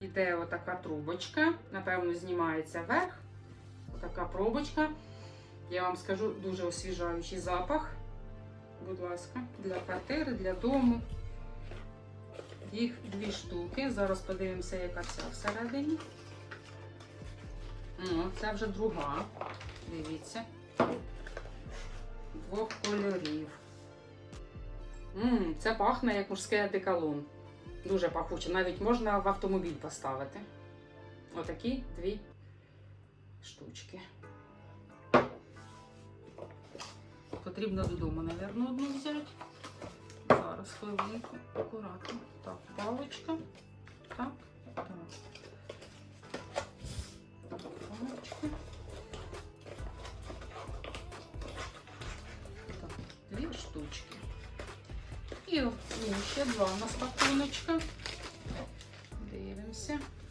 Іде отака трубочка, напевно, знімається вверх. Отака пробочка. Я вам скажу дуже освіжаючий запах. Будь ласка, для квартири, для дому. Їх дві штуки. Зараз подивимося, яка ця всередині. О, це вже друга. Дивіться. Двох кольорів. М, це пахне як мужський одеколон. Дуже пахуче. Навіть можна в автомобіль поставити. Отакі дві штучки. Потрібно додому, мабуть, одну взяти. Зараз хвилинку, акуратно. Так, паличка. Так, так. Так, паличка. Так, дві штучки. І о, ще два у нас пакуночка. подобається.